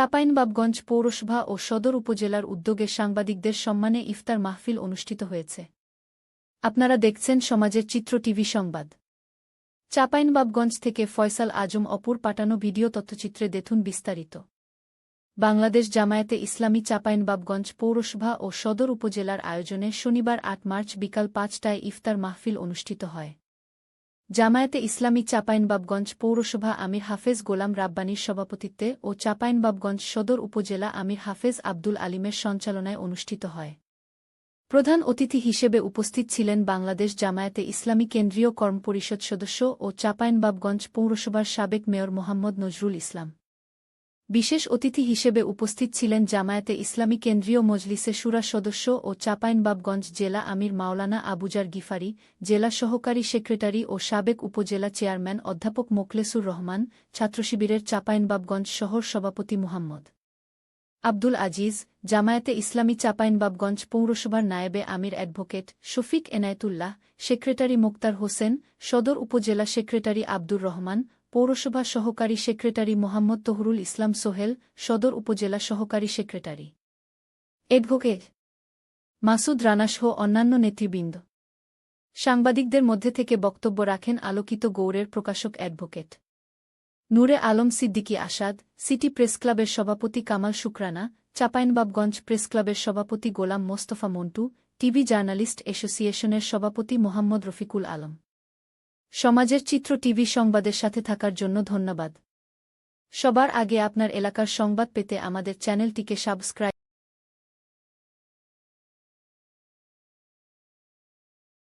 চাঁপাইনবাবগঞ্জ পৌরসভা ও সদর উপজেলার উদ্যোগে সাংবাদিকদের সম্মানে ইফতার মাহফিল অনুষ্ঠিত হয়েছে। আপনারা দেখছেন সমাজের চিত্র টিভি সংবাদ। চাঁপাইনবাবগঞ্জ থেকে ফয়সাল আজম অপুর পাঠানো ভিডিও তথ্যচিত্রে দেখুন বিস্তারিত। বাংলাদেশ জামায়াতে ইসলামী চাঁপাইনবাবগঞ্জ পৌরসভা ও সদর উপজেলার আয়োজনে শনিবার আট মার্চ বিকাল পাঁচটায় ইফতার মাহফিল অনুষ্ঠিত হয়। জামায়াতে ইসলামী চাপাইনবাবগঞ্জ পৌরসভা আমির হাফেজ গোলাম রাব্বানীর সভাপতিত্বে ও চাপাইনবাবগঞ্জ সদর উপজেলা আমির হাফেজ আব্দুল আলিমের সঞ্চালনায় অনুষ্ঠিত হয়। প্রধান অতিথি হিসেবে উপস্থিত ছিলেন বাংলাদেশ জামায়াতে ইসলামী কেন্দ্রীয় কর্মপরিষদ সদস্য ও চাপাইনবাবগঞ্জ পৌরসভার সাবেক মেয়র মোহাম্মদ নজরুল ইসলাম। বিশেষ অতিথি হিসেবে উপস্থিত ছিলেন জামায়াতে ইসলামী কেন্দ্রীয় মজলিসে সুরা সদস্য ও চাপাইনবাবগঞ্জ জেলা আমির মাওলানা আবুজার গিফারি, জেলা সহকারী সেক্রেটারি ও সাবেক উপজেলা চেয়ারম্যান অধ্যাপক মোকলেসুর রহমান, ছাত্রশিবিরের চাঁপাইনবাবগঞ্জ শহর সভাপতি মুহাম্মদ আব্দুল আজিজ, জামায়াতে ইসলামী চাপাইনবাবগঞ্জ পৌরসভার নায়েবে আমির অ্যাডভোকেট শফিক এনায়েতুল্লাহ, সেক্রেটারি মোক্তার হোসেন, সদর উপজেলা সেক্রেটারি আব্দুর রহমান পৌরসভা সহকারী সেক্রেটারি মোহাম্মদ তহরুল ইসলাম সোহেল, সদর উপজেলা সহকারী সেক্রেটারি। এডভোকেট মাসুদ রানাসহ অন্যান্য নেতৃবৃন্দ। সাংবাদিকদের মধ্যে থেকে বক্তব্য রাখেন আলোকিত গৌড়ের প্রকাশক অ্যাডভোকেট। নূরে আলম সিদ্দিকী আসাদ, সিটি প্রেসক্লাবের সভাপতি কামাল শুক্রানা, চাঁপাইনবাবগঞ্জ প্রেসক্লাবের সভাপতি গোলাম মোস্তফা মন্টু, টিভি জার্নালিস্ট অ্যাসোসিয়েশনের সভাপতি মোহাম্মদ রফিকুল আলম। সমাজের চিত্র টিভি সংবাদের সাথে থাকার জন্য ধন্যবাদ। সবার আগে আপনার এলাকার সংবাদ পেতে আমাদের চ্যানেলটিকে সাবস্ক্রাইব